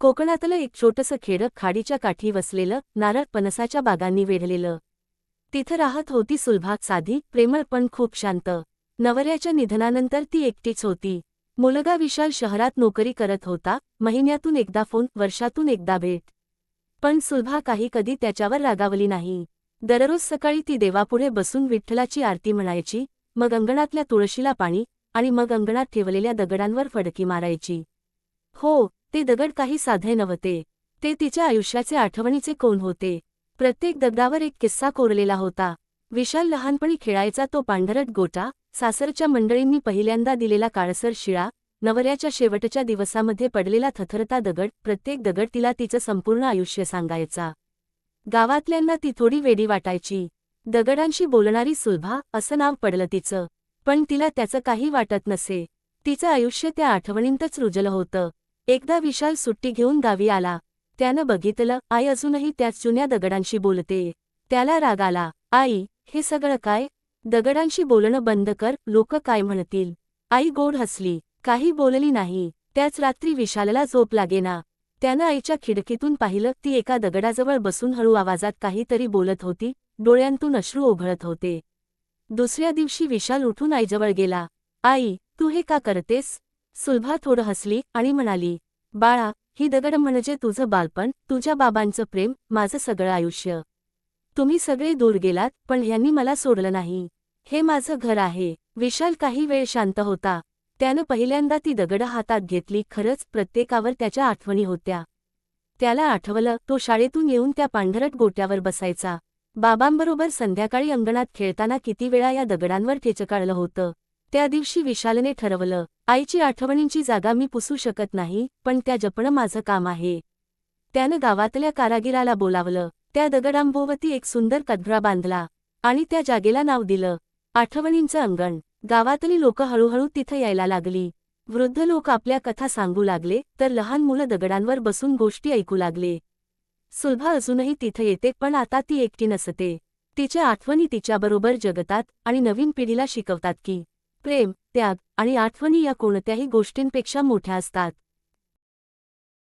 कोकणातलं एक छोटंसं खेडं खाडीच्या काठी वसलेलं नारळ पनसाच्या बागांनी वेढलेलं. तिथं राहत होती सुलभा साधी प्रेमळ पण खूप शांत. नवऱ्याच्या निधनानंतर ती एकटीच होती. मुलगा विशाल शहरात नोकरी करत होता महिन्यातून एकदा फोन वर्षातून एकदा भेट. पण सुलभा काही कधी त्याच्यावर रागावली नाही. दररोज सकाळी ती देवापुढे बसून विठ्ठलाची आरती म्हणायची मग अंगणातल्या तुळशीला पाणी आणि मग अंगणात ठेवलेल्या दगडांवर फडकी मारायची. हो ते दगड काही साधे नव्हते. ते तिच्या आयुष्याचे आठवणीचे कोण होते. प्रत्येक दगडावर एक किस्सा कोरलेला होता. विशाल लहानपणी खेळायचा तो पांढरट गोटा सासरच्या मंडळींनी पहिल्यांदा दिलेला काळसर शिळा नवऱ्याच्या शेवटच्या दिवसामध्ये पडलेला थथरता दगड प्रत्येक दगड तिला तिचं संपूर्ण आयुष्य सांगायचा. गावातल्यांना ती थोडी वेडी वाटायची. दगडांशी बोलणारी सुलभा असं नाव पडलं तिचं. पण तिला त्याचं काही वाटत नसे. तिचं आयुष्य त्या आठवणींतच रुजलं होतं. एकदा विशाल सुट्टी घेऊन गावी आला. त्यानं बघितलं आई अजूनही त्याच जुन्या दगडांशी बोलते. त्याला राग आला आई हे सगळं काय? दगडांशी बोलणं बंद कर लोक काय म्हणतील? आई गोड हसली काही बोलली नाही. त्याच रात्री विशालला झोप लागेना. त्यानं आईच्या खिडकीतून पाहिलं ती एका दगडाजवळ बसून हळू आवाजात काहीतरी बोलत होती डोळ्यांतून अश्रू ओघळत होते. दुसऱ्या दिवशी विशाल उठून आईजवळ गेला आई तू हे का करतेस? सुलभा थोडं हसली आणि म्हणाली बाळा ही दगड म्हणजे तुझं बालपण तुझ्या बाबांचं प्रेम माझं सगळं आयुष्य. तुम्ही सगळे दूर गेलात पण ह्यांनी मला सोडलं नाही. हे माझं घर आहे. विशाल काही वेळ शांत होता. त्यानं पहिल्यांदा ती दगड हातात घेतली खरंच प्रत्येकावर त्याच्या आठवणी होत्या. त्याला आठवलं तो शाळेतून येऊन त्या पांढरट गोट्यावर बसायचा. बाबांबरोबर संध्याकाळी अंगणात खेळताना किती वेळा या दगडांवर ठेचकाळलं होतं. त्या दिवशी विशालने ठरवलं आईची आठवणींची जागा मी पुसू शकत नाही पण त्या जपणं माझं काम आहे. त्यानं गावातल्या कारागिराला बोलावलं त्या दगडांभोवती एक सुंदर कधरा बांधला आणि त्या जागेला नाव दिलं आठवणींचं अंगण. गावातली लोक हळूहळू तिथं यायला लागली. वृद्ध लोक आपल्या कथा सांगू लागले तर लहान मुलं दगडांवर बसून गोष्टी ऐकू लागले. सुलभा अजूनही तिथं येते पण आता ती एकटी नसते. तिच्या आठवणी तिच्याबरोबर जगतात आणि नवीन पिढीला शिकवतात की प्रेम त्याग आणि आठवणी या कोणत्याही गोष्टींपेक्षा मोठ्या असतात.